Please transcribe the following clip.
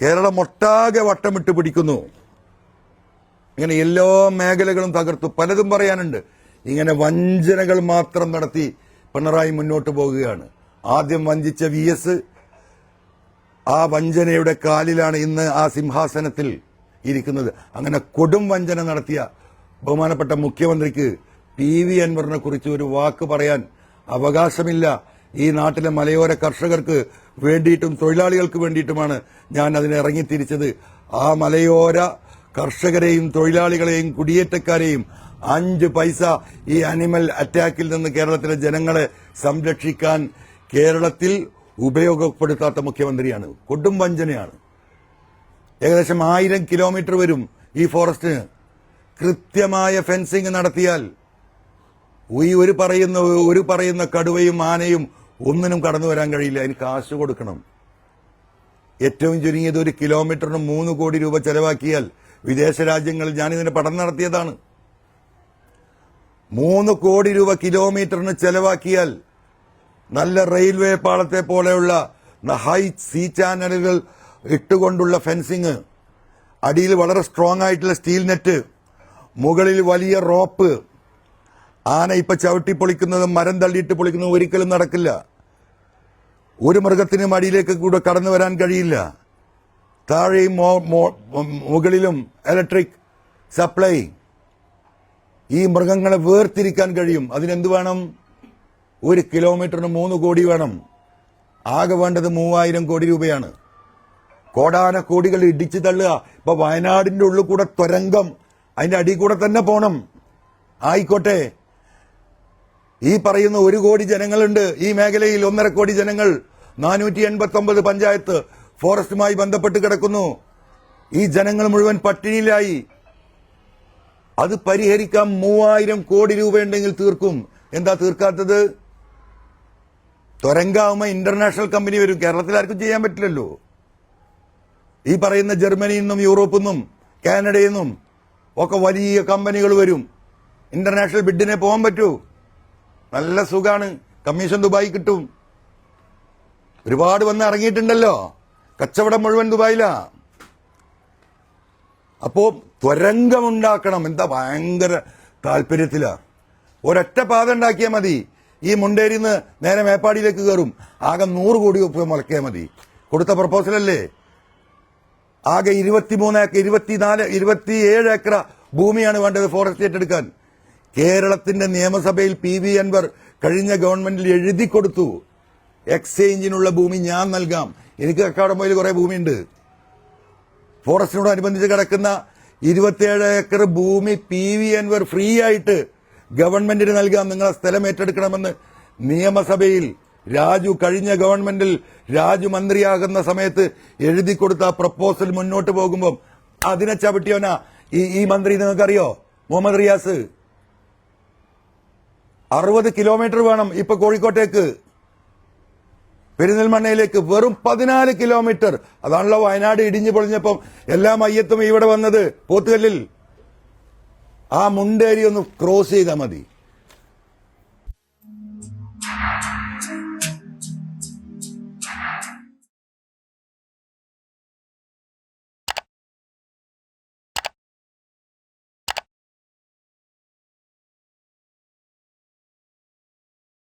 കേരളം ഒട്ടാകെ വട്ടമിട്ട് പിടിക്കുന്നു. ഇങ്ങനെ എല്ലാ മേഖലകളും തകർത്തു. പലതും പറയാനുണ്ട്. ഇങ്ങനെ വഞ്ചനകൾ മാത്രം നടത്തി പിണറായി മുന്നോട്ട് പോകുകയാണ്. ആദ്യം വഞ്ചിച്ച വി എസ് ആ വഞ്ചനയുടെ കാലിലാണ് ഇന്ന് ആ സിംഹാസനത്തിൽ ഇരിക്കുന്നത്. അങ്ങനെ കൊടും വഞ്ചന നടത്തിയ ബഹുമാനപ്പെട്ട മുഖ്യമന്ത്രിക്ക് പി വി അൻവറിനെ കുറിച്ച് ഒരു വാക്ക് പറയാൻ അവകാശമില്ല. ഈ നാട്ടിലെ മലയോര കർഷകർക്ക് വേണ്ടിയിട്ടും തൊഴിലാളികൾക്ക് വേണ്ടിയിട്ടുമാണ് ഞാൻ അതിനെ ഇറങ്ങിത്തിരിച്ചത്. ആ മലയോര കർഷകരെയും തൊഴിലാളികളെയും കുടിയേറ്റക്കാരെയും അഞ്ച് പൈസ ഈ അനിമൽ അറ്റാക്കിൽ നിന്ന് കേരളത്തിലെ ജനങ്ങളെ സംരക്ഷിക്കാൻ കേരളത്തിൽ ഉപയോഗപ്പെടുത്താത്ത മുഖ്യമന്ത്രിയാണ്. കൊടും വഞ്ചനയാണ്. ഏകദേശം ആയിരം കിലോമീറ്റർ വരും ഈ ഫോറസ്റ്റിന്. കൃത്യമായ ഫെൻസിങ് നടത്തിയാൽ ഈ ഒരു പറയുന്ന ഒരു പറയുന്ന കടുവയും ആനയും ഒന്നിനും കടന്നു വരാൻ കഴിയില്ല. അതിന് കാശ് കൊടുക്കണം. ഏറ്റവും ചുരുങ്ങിയത് ഒരു കിലോമീറ്ററിന് മൂന്ന് കോടി രൂപ ചെലവാക്കിയാൽ വിദേശ രാജ്യങ്ങളിൽ ഞാനിതിന്റെ പഠനം നടത്തിയതാണ്. മൂന്ന് കോടി രൂപ കിലോമീറ്ററിന് ചെലവാക്കിയാൽ നല്ല റെയിൽവേ പാളത്തെ പോലെയുള്ള ഹൈ സീ ചാനലുകൾ ഇട്ടുകൊണ്ടുള്ള ഫെൻസിങ് അടിയിൽ വളരെ സ്ട്രോങ് ആയിട്ടുള്ള സ്റ്റീൽ നെറ്റ് മുകളിൽ വലിയ റോപ്പ് ആന ഇപ്പൊ ചവിട്ടി പൊളിക്കുന്നതും മരം തള്ളിയിട്ട് പൊളിക്കുന്നതും ഒരിക്കലും നടക്കില്ല. ഒരു മൃഗത്തിനും അടിയിലേക്ക് കൂടെ കടന്നു വരാൻ കഴിയില്ല. താഴെയും മുകളിലും ഇലക്ട്രിക് സപ്ലൈ ഈ മൃഗങ്ങളെ വേർതിരിക്കാൻ കഴിയും. അതിനെന്ത് വേണം? ഒരു കിലോമീറ്ററിന് മൂന്ന് കോടി വേണം. ആകെ വേണ്ടത് മൂവായിരം കോടി രൂപയാണ്. കോടാന കോടികൾ ഇടിച്ചു തള്ളുക. ഇപ്പൊ വയനാടിന്റെ ഉള്ളിൽ കൂടെ തുരങ്കം. അതിന്റെ അടി കൂടെ തന്നെ പോണം. ആയിക്കോട്ടെ. ഈ പറയുന്ന ഒരു കോടി ജനങ്ങളുണ്ട്. ഈ മേഖലയിൽ ഒന്നര കോടി ജനങ്ങൾ. നാനൂറ്റി എൺപത്തി പഞ്ചായത്ത് ഫോറസ്റ്റുമായി ബന്ധപ്പെട്ട് കിടക്കുന്നു. ഈ ജനങ്ങൾ മുഴുവൻ പട്ടിണിയിലായി. അത് പരിഹരിക്കാൻ മൂവായിരം കോടി രൂപയുണ്ടെങ്കിൽ തീർക്കും. എന്താ തീർക്കാത്തത്? തൊരങ്കാവുമ്പ ഇന്റർനാഷണൽ കമ്പനി വരും. കേരളത്തിൽ ആർക്കും ചെയ്യാൻ പറ്റില്ലല്ലോ. ഈ പറയുന്ന ജർമ്മനിയിൽ നിന്നും യൂറോപ്പിൽ നിന്നും കാനഡയിൽ നിന്നും ഒക്കെ വലിയ കമ്പനികൾ വരും. ഇന്റർനാഷണൽ ബിഡിനെ പോകാൻ പറ്റൂ. നല്ല സുഖമാണ് കമ്മീഷൻ ദുബായി കിട്ടും. ഒരുപാട് വന്ന് ഇറങ്ങിയിട്ടുണ്ടല്ലോ. കച്ചവടം മുഴുവൻ ദുബായിലാ. അപ്പോ ത്വരംഗമുണ്ടാക്കണം എന്താ ഭയങ്കര താല്പര്യത്തിലാ. ഒരൊറ്റ പാത ഉണ്ടാക്കിയാൽ മതി. ഈ മുണ്ടേരിന്ന് നേരെ മേപ്പാടിയിലേക്ക് കയറും ആകെ നൂറ് കോടി രൂപ മുളക്കിയാൽ മതി. കൊടുത്ത പ്രപ്പോസലല്ലേ ആകെ ഇരുപത്തിമൂന്ന് ഏക്കർ ഇരുപത്തിനാല് ഇരുപത്തിയേഴ് ഏക്കർ ഭൂമിയാണ് വേണ്ടത് ഫോറസ്റ്റ് ഏറ്റെടുക്കാൻ. കേരളത്തിന്റെ നിയമസഭയിൽ പി വി അൻവർ കഴിഞ്ഞ ഗവൺമെന്റിൽ എഴുതി കൊടുത്തു. എക്സ്ചേഞ്ചിനുള്ള ഭൂമി ഞാൻ നൽകാം. എനിക്ക് കക്കാടമ്പയിൽ കുറെ ഭൂമിയുണ്ട്. ഫോറസ്റ്റിനോടനുബന്ധിച്ച് കിടക്കുന്ന ഇരുപത്തിയേഴ് ഏക്കർ ഭൂമി പി വി അൻവർ ഫ്രീ ആയിട്ട് ഗവൺമെന്റിന് നൽകാം. നിങ്ങളെ സ്ഥലം ഏറ്റെടുക്കണമെന്ന് നിയമസഭയിൽ രാജു കഴിഞ്ഞ ഗവൺമെന്റിൽ രാജു മന്ത്രിയാകുന്ന സമയത്ത് എഴുതി കൊടുത്ത പ്രപ്പോസൽ മുന്നോട്ട് പോകുമ്പോൾ അതിനെ ചവിട്ടിയോനാ ഈ ഈ മന്ത്രി നിങ്ങൾക്കറിയോ? മുഹമ്മദ് റിയാസ്. അറുപത് കിലോമീറ്റർ വേണം ഇപ്പൊ കോഴിക്കോട്ടേക്ക്. പെരുന്നൽമണ്ണയിലേക്ക് വെറും പതിനാല് കിലോമീറ്റർ. അതാണല്ലോ വയനാട് ഇടിഞ്ഞു പൊളിഞ്ഞപ്പം എല്ലാ മയ്യത്തും ഇവിടെ വന്നത്. പോത്തുകല്ലിൽ. ആ മുണ്ടേരി ഒന്ന് ക്രോസ് ചെയ്താൽ മതി.